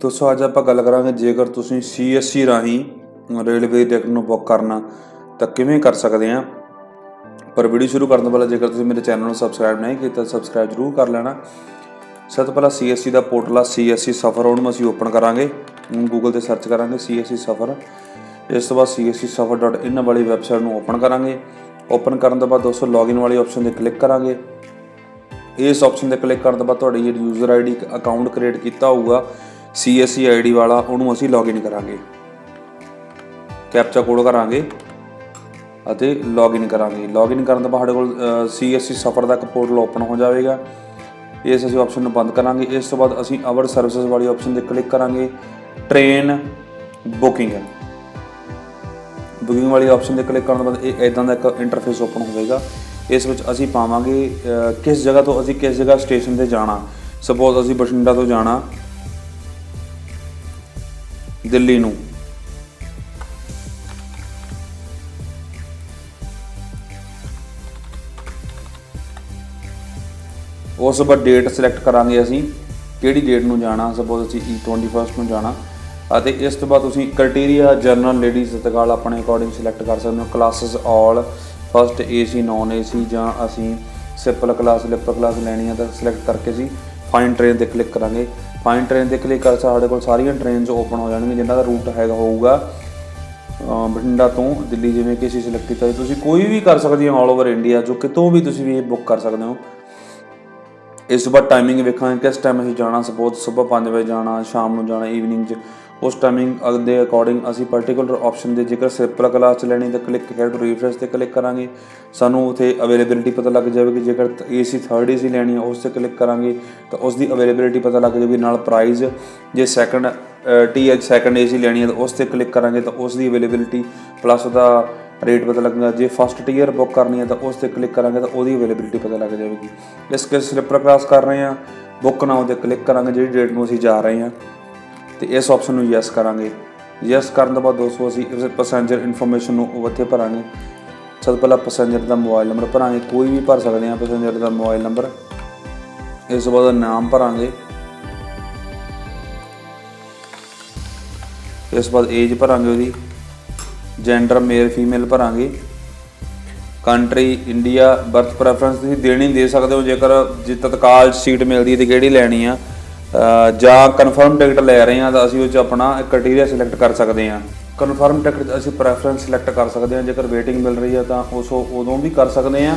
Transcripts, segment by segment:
ਦੋਸਤੋ ਅੱਜ ਆਪਾਂ ਗੱਲ ਕਰਾਂਗੇ, ਜੇਕਰ ਤੁਸੀਂ CSC ਰਾਹੀਂ ਰੇਲਵੇ ਟਿਕਟ ਨੂੰ ਬੁੱਕ ਕਰਨਾ, ਤਾਂ ਕਿਵੇਂ ਕਰ ਸਕਦੇ ਆ? ਪਰ ਵੀਡੀਓ ਸ਼ੁਰੂ ਕਰਨ ਤੋਂ ਪਹਿਲਾਂ, ਜੇਕਰ ਤੁਸੀਂ ਮੇਰੇ ਚੈਨਲ ਨੂੰ ਸਬਸਕ੍ਰਾਈਬ ਨਹੀਂ ਕੀਤਾ ਸਬਸਕ੍ਰਾਈਬ ਜ਼ਰੂਰ ਕਰ ਲੈਣਾ। ਸਭ ਤੋਂ ਪਹਿਲਾਂ CSC ਦਾ ਪੋਰਟਲ ਆ CSC ਸਫਰ ਉਹਨੂੰ ਅਸੀਂ ਓਪਨ ਕਰਾਂਗੇ। ਗੂਗਲ ਤੇ ਸਰਚ ਕਰਾਂਗੇ CSC ਸਫਰ। ਇਸ ਤੋਂ ਬਾਅਦ cscsuffer.in ਵਾਲੀ ਵੈਬਸਾਈਟ ਨੂੰ ਓਪਨ ਕਰਾਂਗੇ। ਓਪਨ ਕਰਨ ਤੋਂ ਬਾਅਦ ਦੋਸਤੋ ਲੌਗਇਨ ਵਾਲੀ ਆਪਸ਼ਨ ਤੇ ਕਲਿੱਕ ਕਰਾਂਗੇ। ਇਸ ਆਪਸ਼ਨ ਤੇ ਕਲਿੱਕ ਕਰਨ ਤੋਂ ਬਾਅਦ ਤੁਹਾਡੀ ਜਿਹੜੀ ਯੂਜ਼ਰ ਆਈਡੀ ਇੱਕ ਅਕਾਊਂਟ ਕ੍ਰੀਏਟ ਕੀਤਾ ਹੋਊਗਾ CSC ਆਈਡੀ ਵਾਲਾ ਉਹਨੂੰ ਅਸੀਂ ਲੌਗਇਨ ਕਰਾਂਗੇ। ਕੈਪਚਾ ਕੋਡ ਕਰਾਂਗੇ ਅਤੇ ਲੌਗਇਨ ਕਰਾਂਗੇ। ਲੌਗਇਨ ਕਰਨ ਤੋਂ ਬਾਅਦ ਸਾਡੇ ਕੋਲ ਅ, CSC ਸਫਰ ਦਾ ਇੱਕ ਪੋਰਟਲ ਓਪਨ ਹੋ ਜਾਵੇਗਾ। ਇਸ ਅਸੀਂ ਆਪਸ਼ਨ ਨੂੰ ਬੰਦ ਕਰਾਂਗੇ। ਇਸ ਤੋਂ ਬਾਅਦ ਅਸੀਂ ਆਵਰ ਸਰਵਿਸਿਜ਼ ਵਾਲੀ ਆਪਸ਼ਨ ਤੇ ਕਲਿੱਕ ਕਰਾਂਗੇ। ਟ੍ਰੇਨ ਬੁਕਿੰਗ ਬੁਕਿੰਗ ਵਾਲੀ ਆਪਸ਼ਨ ਤੇ ਕਲਿੱਕ ਕਰਨ ਤੋਂ ਬਾਅਦ ਇਹ ਇਦਾਂ ਦਾ ਇੱਕ ਇੰਟਰਫੇਸ ਓਪਨ ਹੋਵੇਗਾ। ਇਸ ਵਿੱਚ ਅਸੀਂ ਪਾਵਾਂਗੇ ਕਿਸ ਜਗ੍ਹਾ ਤੋਂ ਅਸੀਂ ਕਿਸ ਜਗ੍ਹਾ ਸਟੇਸ਼ਨ ਤੇ ਜਾਣਾ। ਸਪੋਜ਼ ਅਸੀਂ ਬਠਿੰਡਾ ਤੋਂ ਜਾਣਾ। ਦਿੱਲੀ ਨੂੰ। ਉਸ ਤੋਂ ਬਾਅਦ ਡੇਟ ਸਿਲੈਕਟ ਕਰਾਂਗੇ ਅਸੀਂ, ਕਿਹੜੀ ਡੇਟ ਨੂੰ ਜਾਣਾ ਸਪੋਜ਼ ਅਸੀਂ E21 ਨੂੰ ਜਾਣਾ, ਅਤੇ ਇਸ ਤੋਂ ਬਾਅਦ ਤੁਸੀਂ ਕ੍ਰਾਈਟੇਰੀਆ ਜਰਨਲ ਲੇਡੀਜ਼ ਤਕਾਲ ਆਪਣੇ ਅਕੋਰਡਿੰਗ ਸਿਲੈਕਟ ਕਰ ਸਕਦੇ ਹੋ। Classes all first AC non AC ਜਾਂ ਅਸੀਂ ਸਿੰਪਲ ਕਲਾਸ ਲਿਪਰ ਕਲਾਸ ਲੈਣੀ ਹੈ ਤਾਂ ਸਿਲੈਕਟ ਕਰਕੇ ਅਸੀਂ ਫਾਈਨ ਟ੍ਰੇਨ ਤੇ ਕਲਿੱਕ ਕਰਾਂਗੇ। ਫਾਈਨ ਟ੍ਰੇਨ ਤੇ ਕਲਿੱਕ ਕਰ ਸਾਡੇ ਕੋਲ ਸਾਰੀਆਂ ਟ੍ਰੇਨਸ ਓਪਨ ਹੋ ਜਾਣਗੀਆਂ ਜਿਨ੍ਹਾਂ ਦਾ ਰੂਟ ਹੈਗਾ ਹੋਊਗਾ ਬਠਿੰਡਾ ਤੋਂ ਦਿੱਲੀ ਜਿਵੇਂ ਕਿ ਅਸੀਂ ਸਿਲੈਕਟ ਕੀਤਾ ਜੀ। ਤੁਸੀਂ ਕੋਈ ਵੀ ਕਰ ਸਕਦੇ ਹੋ ਆਲ ਓਵਰ ਇੰਡੀਆ ਜੋ ਕਿਤੋਂ ਵੀ ਤੁਸੀਂ ਵੀ ਇਹ ਬੁੱਕ ਕਰ ਸਕਦੇ ਹੋ ਇਸ ਤੋਂ ਬਾਅਦ ਟਾਈਮਿੰਗ ਵੇਖਾਂਗੇ, ਕਿਸ ਟਾਈਮ ਅਸੀਂ ਜਾਣਾ ਸਪੋਜ਼ ਸਵੇਰ 5 ਵਜੇ ਜਾਣਾ, ਸ਼ਾਮ ਨੂੰ ਜਾਣਾ ਈਵਨਿੰਗ 'ਚ ਉਸ ਟਾਈਮਿੰਗ ਦੇ ਅਕੋਰਡਿੰਗ ਅਸੀਂ ਪਾਰਟਿਕੂਲਰ ਆਪਸ਼ਨ ਦੇ ਜੇਕਰ ਸਿੰਪਲ ਕਲਾਸ 'ਚ ਲੈਣੀ ਤਾਂ ਕਲਿੱਕ ਹੈ ਟੂ ਰੀਫਰੈਸ਼ ਤੇ ਕਲਿੱਕ ਕਰਾਂਗੇ। ਸਾਨੂੰ ਉਥੇ ਅਵੇਲੇਬਿਲਿਟੀ ਪਤਾ ਲੱਗ ਜਾਵੇਗੀ। ਜੇਕਰ ਏਸੀ 3rd ਏਸੀ ਲੈਣੀ ਹੈ ਉਸ ਤੇ ਕਲਿੱਕ ਕਰਾਂਗੇ ਤਾਂ ਉਸ ਦੀ ਅਵੇਲੇਬਿਲਿਟੀ ਪਤਾ ਲੱਗ ਜਾਵੇਗੀ। ਨਾਲ ਪ੍ਰਾਈਸ ਜੇ ਸੈਕੰਡ ਟੀਐਚ ਸੈਕੰਡ ਏਸੀ ਲੈਣੀ ਹੈ ਤਾਂ ਉਸ ਤੇ ਕਲਿੱਕ ਕਰਾਂਗੇ ਤਾਂ ਉਸ ਦੀ ਅਵੇਲੇਬਿਲਿਟੀ ਪਲੱਸ ਉਹਦਾ ਰੇਟ ਪਤਾ ਲੱਗੇਗਾ। ਜੇ ਫਸਟ ਟੀਅਰ ਬੁੱਕ ਕਰਨੀ ਹੈ ਤਾਂ ਉਸ ਤੇ ਕਲਿੱਕ ਕਰਾਂਗੇ ਤਾਂ ਉਹਦੀ ਅਵੇਲੇਬਿਲਿਟੀ ਪਤਾ ਲੱਗ ਜਾਵੇਗੀ। ਇਸ ਕੇਸ ਸਲਿੱਪਰ ਕਲਾਸ ਕਰ ਰਹੇ ਹਾਂ ਬੁੱਕ ਨਾਓ ਤੇ ਕਲਿੱਕ ਕਰਾਂਗੇ। ਜਿਹੜੀ ਡੇਟ ਨੂੰ ਅਸੀਂ ਜਾ ਰਹੇ ਹਾਂ ਤੇ ਇਸ ਆਪਸ਼ਨ ਨੂੰ ਯੈਸ ਕਰਾਂਗੇ। ਯੈਸ ਕਰਨ ਤੋਂ ਬਾਅਦ ਦੋਸਤੋ, ਅਸੀਂ ਇਸ ਪੈਸੇਂਜਰ ਇਨਫੋਰਮੇਸ਼ਨ ਨੂੰ ਉੱਥੇ ਭਰਾਂਗੇ। ਸਭ ਤੋਂ ਪਹਿਲਾਂ ਪੈਸੇਂਜਰ ਦਾ ਮੋਬਾਈਲ ਨੰਬਰ ਭਰਾਂਗੇ। ਕੋਈ ਵੀ ਭਰ ਸਕਦੇ ਹਾਂ ਪੈਸੇਂਜਰ ਦਾ ਮੋਬਾਈਲ ਨੰਬਰ ਇਸ ਤੋਂ ਬਾਅਦ ਨਾਮ ਭਰਾਂਗੇ। ਇਸ ਤੋਂ ਬਾਅਦ ਏਜ ਭਰਾਂਗੇ ਉਹਦੀ। ਜੈਂਡਰ ਮੇਲ ਫੀਮੇਲ ਭਰਾਂਗੇ। ਕੰਟਰੀ ਇੰਡੀਆ ਬਰਥ ਪ੍ਰੈਫਰੈਂਸ ਤੁਸੀਂ ਦੇਣੀ ਦੇ ਸਕਦੇ ਹੋ। ਜੇਕਰ ਜੇ ਤਤਕਾਲ ਸੀਟ ਮਿਲਦੀ ਹੈ ਤੇ ਕਿਹੜੀ ਲੈਣੀ ਆ? ਜਾਂ ਕਨਫਰਮ ਟਿਕਟ ਲੈ ਰਹੇ ਹਾਂ ਤਾਂ ਅਸੀਂ ਉਹ ਚ ਆਪਣਾ ਕ੍ਰਾਈਟੇਰੀਆ ਸਿਲੈਕਟ ਕਰ ਸਕਦੇ ਹਾਂ। ਕਨਫਰਮ ਟਿਕਟ ਅਸੀਂ ਪ੍ਰੈਫਰੈਂਸ ਸਿਲੈਕਟ ਕਰ ਸਕਦੇ ਹਾਂ। ਜੇਕਰ ਵੇਟਿੰਗ ਮਿਲ ਰਹੀ ਹੈ ਤਾਂ ਉਸ ਉਦੋਂ ਵੀ ਕਰ ਸਕਦੇ ਹਾਂ।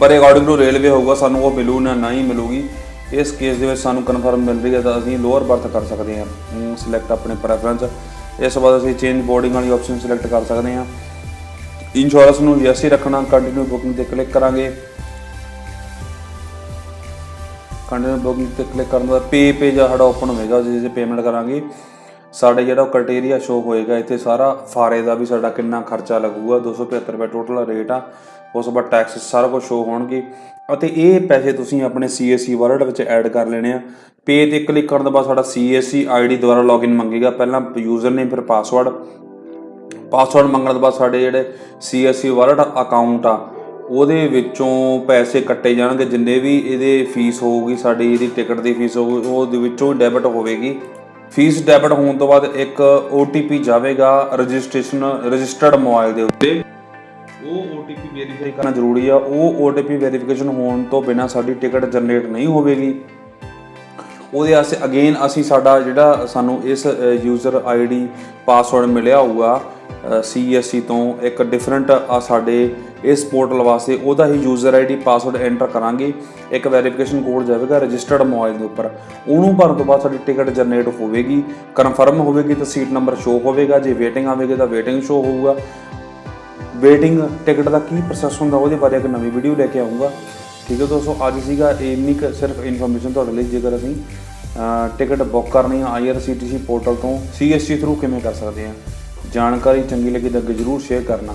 ਪਰ ਅਕੋਰਡਿੰਗ ਟੂ ਰੇਲਵੇ ਹੋਊਗਾ, ਸਾਨੂੰ ਉਹ ਮਿਲੂ ਨਾ ਨਹੀਂ ਮਿਲੂਗੀ। ਇਸ ਕੇਸ ਦੇ ਵਿੱਚ ਸਾਨੂੰ ਕਨਫਰਮ ਮਿਲ ਰਹੀ ਹੈ ਤਾਂ ਅਸੀਂ ਲੋਅਰ ਬਰਥ ਕਰ ਸਕਦੇ ਹਾਂ। ਸਿਲੈਕਟ ਆਪਣੇ ਪ੍ਰੈਫਰੈਂਸ ਇਸ ਤੋਂ ਬਾਅਦ ਅਸੀਂ ਚੇਂਜ ਬੋਰਡਿੰਗ ਵਾਲੀ ਆਪਸ਼ਨ ਸਿਲੈਕਟ ਕਰ ਸਕਦੇ ਹਾਂ। ਇੰਸ਼ੋਰੈਂਸ ਨੂੰ ਯੈਸ ਹੀ ਰੱਖਣਾ ਕੰਟੀਨਿਊ ਬੁਕਿੰਗ ਤੇ ਕਲਿੱਕ ਕਰਾਂਗੇ। ਕੰਟੀਨਿਊ ਬੁਕਿੰਗ ਤੇ ਕਲਿੱਕ ਕਰਨ ਤੋਂ ਬਾਅਦ ਪੇ ਪੇਜ ਸਾਡਾ ਓਪਨ ਹੋਵੇਗਾ ਜਿਸ ਤੇ ਪੇਮੈਂਟ ਕਰਾਂਗੇ। ਸਾਡੇ ਜਿਹੜਾ ਕ੍ਰਾਈਟੇਰੀਆ ਸ਼ੋ ਹੋਏਗਾ, ਇੱਥੇ ਸਾਰਾ ਫਾਰੇ ਦਾ ਵੀ ਸਾਡਾ ਕਿੰਨਾ ਖਰਚਾ ਲੱਗੂਗਾ 275 ਰੁਪਏ ਟੋਟਲ ਰੇਟ ਆ, ਉਸ ਤੋਂ ਬਾਅਦ ਟੈਕਸ ਸਾਰਾ ਕੁਝ ਸ਼ੋ ਹੋਣਗੇ। ਅਤੇ ਇਹ ਪੈਸੇ ਤੁਸੀਂ ਆਪਣੇ CSC ਵਾਲਟ ਵਿੱਚ ਐਡ ਕਰ ਲੈਣੇ ਆ। ਪੇ ਤੇ ਕਲਿੱਕ ਕਰਨ ਤੋਂ ਬਾਅਦ ਸਾਡਾ CSC ਆਈਡੀ ਦੁਆਰਾ ਲੌਗਇਨ ਮੰਗੇਗਾ। ਪਹਿਲਾਂ ਯੂਜ਼ਰ ਨੇਮ ਫਿਰ ਪਾਸਵਰਡ ਪਾਸਵਰਡ ਮੰਗਣ ਤੋਂ ਬਾਅਦ ਸਾਡੇ ਜਿਹੜੇ CSC ਵਾਲਟ ਅਕਾਊਂਟ ਆ ਉਹਦੇ ਵਿੱਚੋਂ ਪੈਸੇ ਕੱਟੇ ਜਾਣਗੇ, ਜਿੰਨੇ ਵੀ ਇਹਦੇ ਫੀਸ ਹੋਊਗੀ, ਸਾਡੀ ਇਹਦੀ ਟਿਕਟ ਦੀ ਫੀਸ ਹੋਊਗੀ, ਉਹਦੇ ਵਿੱਚੋਂ ਡੈਬਿਟ ਹੋਵੇਗੀ। ਫੀਸ ਡੈਬਿਟ ਹੋਣ ਤੋਂ ਬਾਅਦ ਇੱਕ OTP ਜਾਵੇਗਾ ਰਜਿਸਟ੍ਰੇਸ਼ਨ, ਰਜਿਸਟਰਡ ਮੋਬਾਈਲ ਦੇ ਉੱਤੇ। ਉਹ OTP ਵੈਰੀਫਾਈ ਕਰਨਾ ਜ਼ਰੂਰੀ ਆ। ਉਹ OTP ਵੈਰੀਫਿਕੇਸ਼ਨ ਹੋਣ ਤੋਂ ਬਿਨਾ ਸਾਡੀ ਟਿਕਟ ਜਨਰੇਟ ਨਹੀਂ ਹੋਵੇਗੀ। ਉਹਦੇ ਵਾਸਤੇ ਅਗੇਨ ਅਸੀਂ ਸਾਡਾ ਜਿਹੜਾ ਸਾਨੂੰ ਇਸ ਯੂਜ਼ਰ ਆਈਡੀ ਪਾਸਵਰਡ ਮਿਲਿਆ ਹੋਊਗਾ CSC ਤੋਂ ਇੱਕ ਡਿਫਰੈਂਟ ਆ ਸਾਡੇ ਇਸ ਪੋਰਟਲ ਵਾਸਤੇ ਉਹਦਾ ਹੀ ਯੂਜ਼ਰ ਆਈਡੀ ਪਾਸਵਰਡ ਐਂਟਰ ਕਰਾਂਗੇ। ਇੱਕ ਵੈਰੀਫਿਕੇਸ਼ਨ ਕੋਡ ਜਾਵੇਗਾ ਰਜਿਸਟਰਡ ਮੋਬਾਈਲ ਦੇ ਉੱਪਰ। ਉਹਨੂੰ ਭਰਨ ਤੋਂ ਬਾਅਦ ਸਾਡੀ ਟਿਕਟ ਜਨਰੇਟ ਹੋਵੇਗੀ ਕਨਫਰਮ ਹੋਵੇਗੀ ਤਾਂ ਸੀਟ ਨੰਬਰ ਸ਼ੋ ਹੋਵੇਗਾ। ਜੇ ਵੇਟਿੰਗ ਆਵੇਗੀ ਤਾਂ ਵੇਟਿੰਗ ਸ਼ੋ ਹੋਊਗਾ। ਵੇਟਿੰਗ ਟਿਕਟ ਦਾ ਕੀ ਪ੍ਰੋਸੈਸ ਹੁੰਦਾ ਉਹਦੇ ਬਾਰੇ ਇੱਕ ਨਵੀਂ ਵੀਡੀਓ ਲੈ ਕੇ ਆਉਂਗਾ ਠੀਕ ਹੈ ਦੋਸਤੋ, ਅੱਜ ਸੀਗਾ ਇੰਨੀ ਕੁ ਸਿਰਫ ਇਨਫੋਰਮੇਸ਼ਨ ਤੁਹਾਡੇ ਲਈ। ਜੇਕਰ ਅਸੀਂ ਟਿਕਟ ਬੁੱਕ ਕਰਨੀ ਆ IRCTC ਪੋਰਟਲ ਤੋਂ CSC ਥਰੂ ਕਿਵੇਂ ਕਰ ਸਕਦੇ ਹਾਂ ਜਾਣਕਾਰੀ ਚੰਗੀ ਲੱਗੀ ਤਾਂ ਅੱਗੇ ਜਰੂਰ ਸ਼ੇਅਰ ਕਰਨਾ।